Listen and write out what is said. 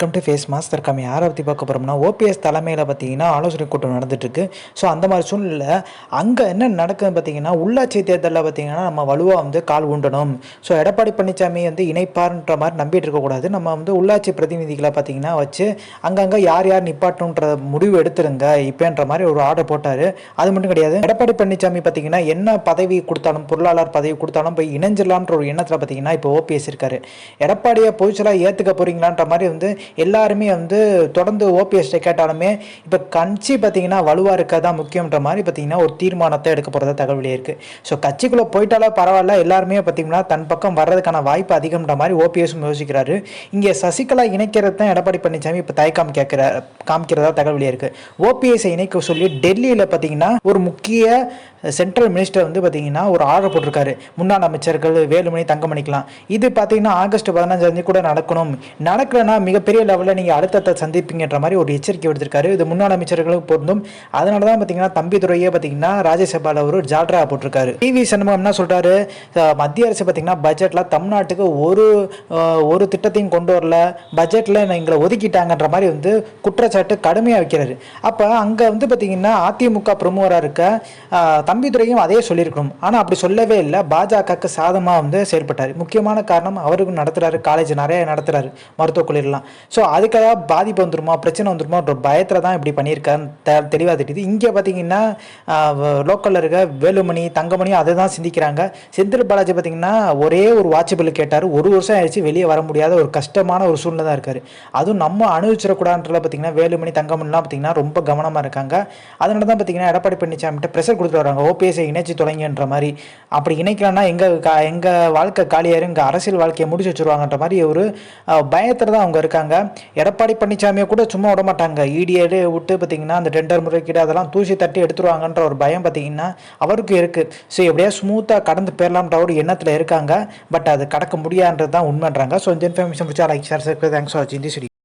Welcome to face master கம்மி யாரை பற்றி பார்க்க போகிறோம்னா ஓபிஎஸ் தலைமையில் பார்த்தீங்கன்னா ஆலோசனை கூட்டம் நடந்துட்டுருக்கு. ஸோ அந்த மாதிரி சூழ்நிலை அங்கே என்ன நடக்குதுன்னு பார்த்தீங்கன்னா உள்ளாட்சி தேர்தலில் பார்த்தீங்கன்னா நம்ம வலுவாக வந்து கால் ஊண்டணும். ஸோ எடப்பாடி பழனிசாமி வந்து இணைப்பார்ன்ற மாதிரி நம்பிட்டு இருக்கக்கூடாது நம்ம வந்து உள்ளாட்சி பிரதிநிதிகளை பார்த்தீங்கன்னா வச்சு அங்கங்கே யார் யார் நிப்பாட்டணுன்ற முடிவு எடுத்துருங்க. இப்போன்ற மாதிரி ஒரு ஆர்டர் போட்டார். அது மட்டும் கிடையாது. எடப்பாடி பழனிசாமி பார்த்தீங்கன்னா என்ன பதவி கொடுத்தாலும் பொருளாளர் பதவி கொடுத்தாலும் போய் இணைஞ்சிடலான்ற ஒரு எண்ணத்தில் பார்த்தீங்கன்னா இப்போ ஓபிஎஸ் இருக்காரு. எடப்பாடியை பொதுச்சலாக ஏற்றுக்க போகிறீங்களான்ற மாதிரி வந்து எல்லாருமே வந்து தொடர்ந்து ஓபிஎஸ்ட்டை கேட்டாலுமே இப்போ கட்சி பார்த்தீங்கன்னா வலுவாக இருக்க தான் முக்கியன்ற மாதிரி பார்த்தீங்கன்னா ஒரு தீர்மானத்தை எடுக்க போகிறதா தகவல் இருக்குது ஸோ கட்சிக்குள்ளே போயிட்டாலே பரவாயில்ல எல்லாருமே பார்த்தீங்கன்னா தன் பக்கம் வர்றதுக்கான வாய்ப்பு அதிகம்ன்ற மாதிரி ஓபிஎஸும் யோசிக்கிறாரு. இங்கே சசிகலா இணைக்கிறது தான் எடப்பாடி பழனிசாமி இப்போ தயக்கம் கேட்குற காமிக்கிறதா தகவல் வெளியிருக்கு இருக்குது இணைக்க சொல்லி டெல்லியில் பார்த்தீங்கன்னா ஒரு முக்கிய சென்ட்ரல் மினிஸ்டர் வந்து பார்த்தீங்கன்னா ஒரு ஆர்டர் போட்டிருக்காரு. முன்னாள் அமைச்சர்கள் வேலுமணி தங்கமணிக்கலாம் இது பார்த்தீங்கன்னா ஆகஸ்ட் பதினஞ்சாம் கூட நடக்கணும். நடக்கலைன்னா மிகப்பெரிய லெவலில் நீங்கள் அழுத்தத்தை சந்திப்பீங்கன்ற மாதிரி ஒரு எச்சரிக்கை விடுத்திருக்காரு. இது முன்னாள் அமைச்சர்களுக்கு பொருந்தும். அதனால தான் பார்த்தீங்கன்னா தம்பி துறையே பார்த்தீங்கன்னா ராஜ்யசபாவில் ஒரு ஜால்ரா போட்டிருக்காரு. டிவி சண்முகம் என்ன சொல்கிறாரு மத்திய அரசு பார்த்தீங்கன்னா பட்ஜெட்டில் தமிழ்நாட்டுக்கு ஒரு ஒரு திட்டத்தையும் கொண்டு வரல. பட்ஜெட்டில் எங்களை ஒதுக்கிட்டாங்கன்ற மாதிரி வந்து குற்றச்சாட்டு கடுமையாக வைக்கிறாரு அப்போ அங்கே வந்து பார்த்தீங்கன்னா அதிமுக பிரமுகராக இருக்க தம்பிதுரையும் அதே சொல்லியிருக்கணும். ஆனால் அப்படி சொல்லவே இல்லை. பாஜகவுக்கு சாதமாக வந்து செயல்பட்டார். முக்கியமான காரணம் அவருக்கும் நடத்துகிறாரு காலேஜ் நிறைய நடத்துகிறாரு மருத்துவக் கல்லூரிலாம் ஸோ அதுக்காக பாதிப்பு வந்துருமா? பிரச்சனை வந்துருமான்ற பயத்தில் தான் இப்படி பண்ணியிருக்காருன்னு தெ தெளிவாக தெரியுது. இங்கே பார்த்தீங்கன்னா லோக்கலில் இருக்க வேலுமணி தங்கமணி அதை தான் சிந்திக்கிறாங்க. செந்தில் பாலாஜி பார்த்தீங்கன்னா ஒரே ஒரு வாட்ச் பில்லு கேட்டார். ஒரு வருஷம் ஆயிடுச்சு. வெளியே வர முடியாத ஒரு கஷ்டமான ஒரு சூழ்நிலை தான் இருக்காரு. அதுவும் நம்ம அனுபவிச்சிடக்கூடாதுன்றதுல பார்த்தீங்கன்னா வேலுமணி தங்கமணிலாம் பார்த்தீங்கன்னா ரொம்ப கவனமாக இருக்காங்க. அதனால தான் பார்த்தீங்கன்னா எடப்பாடி பழனிசாமிகிட்ட ப்ரெஷர் கொடுத்துட்டு வராங்க. ஓபிஎஸ்ஐ இணைச்சு தொடங்கின்ற மாதிரி. அப்படி இணைக்கலன்னா எங்கள் கா எங்கள் வாழ்க்கை காலியாரும் எங்கள் அரசியல் வாழ்க்கையை முடிச்சு வச்சுருவாங்கன்ற மாதிரி ஒரு பயத்தில் தான் அவங்க இருக்காங்க. எடப்பாடி பழனிசாமியை கூட சும்மா விட மாட்டாங்க. இடிஏடு விட்டு பார்த்தீங்கன்னா அந்த டெண்டர் முறைகேடு அதெல்லாம் தூசி தட்டி எடுத்துருவாங்கன்ற ஒரு பயம் பார்த்தீங்கன்னா அவருக்கு இருக்குது ஸோ எப்படியா ஸ்மூத்தாக கடந்து போயிடலாம்ன்ற ஒரு எண்ணத்தில் இருக்காங்க. பட் அது கடக்க முடியான்றது தான் உண்மைன்றாங்க. ஸோ இந்த இன்ஃபர்மேஷன் பிடிச்சா லைக் ஷேர் தேங்க்ஸ் ஃபார் வாட்சிங் தி